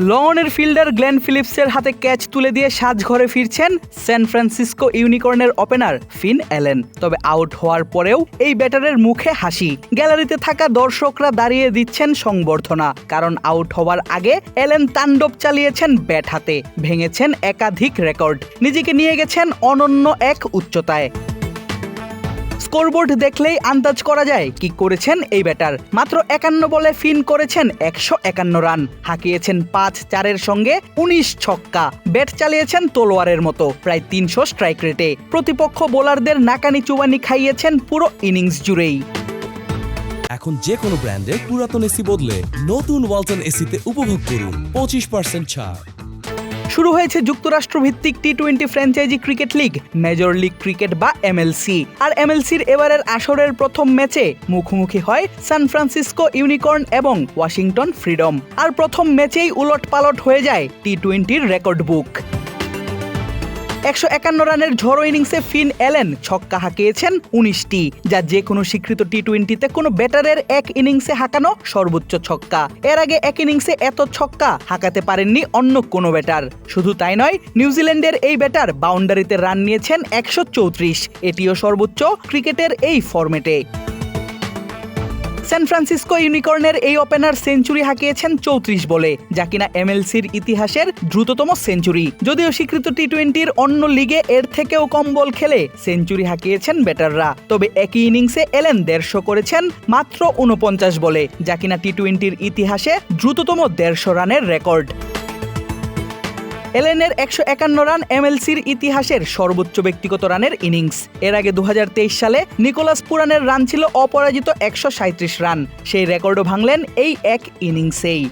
লনের fielder Glenn ফিলিপসের হাতে catch তুলে দিয়ে সাজঘরে ফিরছেন স্যান ফ্রান্সিসকো ইউনিকর্নের ওপেনার ফিন অ্যালেন। তবে আউট হওয়ার পরেও এই ব্যাটারের মুখে হাসি। গ্যালারিতে থাকা দর্শকরা দাঁড়িয়ে দিচ্ছেন সংবর্ধনা, কারণ আউট হওয়ার আগে অ্যালেন তাণ্ডব চালিয়েছেন ব্যাট হাতে, ভেঙেছেন একাধিক রেকর্ড। নিজেকে নিয়ে গেছেন অনন্য এক উচ্চতায়। স্কোরবোর্ড দেখলেই আন্দাজ করা যায় কি করেছেন এই ব্যাটার। মাত্র একান্ন বলে ফিন করেছেন একশো একান্ন রান। হাঁকিয়েছেন পাঁচ চারের সঙ্গে উনিশ ছক্কা। ব্যাট চালিয়েছেন তলোয়ারের মতো, প্রায় তিনশো স্ট্রাইক রেটে। প্রতিপক্ষ বোলারদের নাকানি চুবানি খাইয়েছেন পুরো ইনিংস জুড়েই। এখন যে কোনো ব্র্যান্ডের পুরাতন এসি বদলে নতুন ওয়ালটন এসিতে উপভোগ করুন। পঁচিশ পার্সেন্ট ছাড়। শুরু হয়েছে যুক্তরাষ্ট্র ভিত্তিক T twenty franchise cricket league major league cricket বা এমএলসি আর এমএলসির এবারের আসরের প্রথম ম্যাচে মুখোমুখি হয় সান ফ্রান্সিসকো ইউনিকর্ন এবং ওয়াশিংটন ফ্রিডম আর প্রথম ম্যাচেই উলট পালট হয়ে যায় টি টোয়েন্টির রেকর্ড বুক একশো একান্ন রানের ঝড়ো ইনিংসে ফিন এলেন ছক্কা হাঁকিয়েছেন উনিশটি, যা যে কোনো স্বীকৃত টি টোয়েন্টিতে কোনো ব্যাটারের এক ইনিংসে হাঁকানো সর্বোচ্চ ছক্কা। এর আগে এক ইনিংসে এত ছক্কা হাঁকাতে পারেননি অন্য কোনো ব্যাটার। শুধু তাই নয়, নিউজিল্যান্ডের এই ব্যাটার বাউন্ডারিতে রান নিয়েছেন একশো চৌত্রিশ, এটিও সর্বোচ্চ ক্রিকেটের এই ফরম্যাটে। সান ফ্রান্সিসকো ইউনিকর্নের এই ওপেনার সেঞ্চুরি হাঁকিয়েছেন চৌত্রিশ বলে, যা কিনা এমএলসির ইতিহাসের দ্রুততম সেঞ্চুরি যদিও স্বীকৃত টি টোয়েন্টির অন্য লিগে এর থেকেও কম বল খেলে সেঞ্চুরি হাঁকিয়েছেন ব্যাটাররা, তবে একই ইনিংসে এলেন দেড়শো করেছেন মাত্র উনপঞ্চাশ বলে, যা কিনা টি টোয়েন্টির ইতিহাসে দ্রুততম দেড়শো রানের রেকর্ড। এলেনের একশো একান্ন রান এমএলসির ইতিহাসের সর্বোচ্চ ব্যক্তিগত রানের ইনিংস। এর আগে দু হাজার তেইশ সালে নিকোলাস পুরানের রান ছিল অপরাজিত একশো সাঁইত্রিশ রান। সেই রেকর্ডও ভাঙলেন এই এক ইনিংসেই।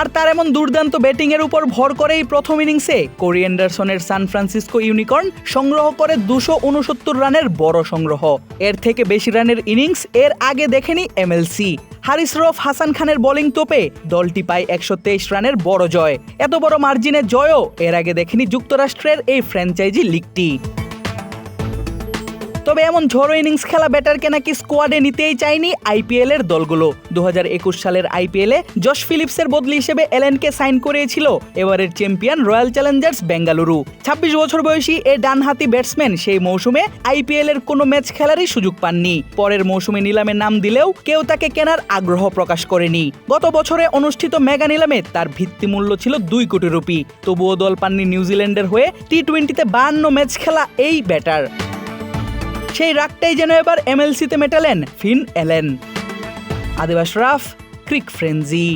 আর তার এমন দুর্দান্ত ব্যাটিংয়ের উপর ভর করেই প্রথম ইনিংসে কোরি অ্যান্ডারসনের সান ফ্রান্সিসকো ইউনিকর্ন সংগ্রহ করে দুশো উনসত্তর রানের বড় সংগ্রহ। এর থেকে বেশি রানের ইনিংস এর আগে দেখেনি এমএলসি। হারিস রফ হাসান খানের বোলিং তোপে দলটি পায় একশো তেইশ রানের বড় জয়। এত বড় মার্জিনে জয়ও এর আগে দেখেনি যুক্তরাষ্ট্রের এই ফ্র্যাঞ্চাইজি লিগটি। তবে এমন ঝড়ো ইনিংস খেলা ব্যাটারকে নাকি স্কোয়াডে নিতেই চায়নি আইপিএল এর দলগুলো। দু হাজার একুশ সালের আইপিএল আইপিএলে জশ ফিলিপসের বদলি হিসেবে এলেনকে সাইন করিয়েছিল এবারের চ্যাম্পিয়ন রয়্যাল চ্যালেঞ্জার্স বেঙ্গালুরু। ছাব্বিশ বছর বয়সী এই ডানহাতি ব্যাটসম্যান সেই মৌসুমে আইপিএল এর কোনো ম্যাচ খেলারই সুযোগ পাননি। পরের মৌসুমে নিলামে নাম দিলেও কেউ তাকে কেনার আগ্রহ প্রকাশ করেনি। গত বছরে অনুষ্ঠিত মেগা নিলামে তার ভিত্তিমূল্য ছিল দুই কোটি রুপি। তবুও দল পাননি নিউজিল্যান্ডের হয়ে টি টোয়েন্টিতে বাহান্ন ম্যাচ খেলা এই ব্যাটার। সেই রাগটাই যেন এবার এমএলসিতে মেটালেন ফিন এলেন। আদিবাস রাফ ক্রিক ফ্রেঞ্জি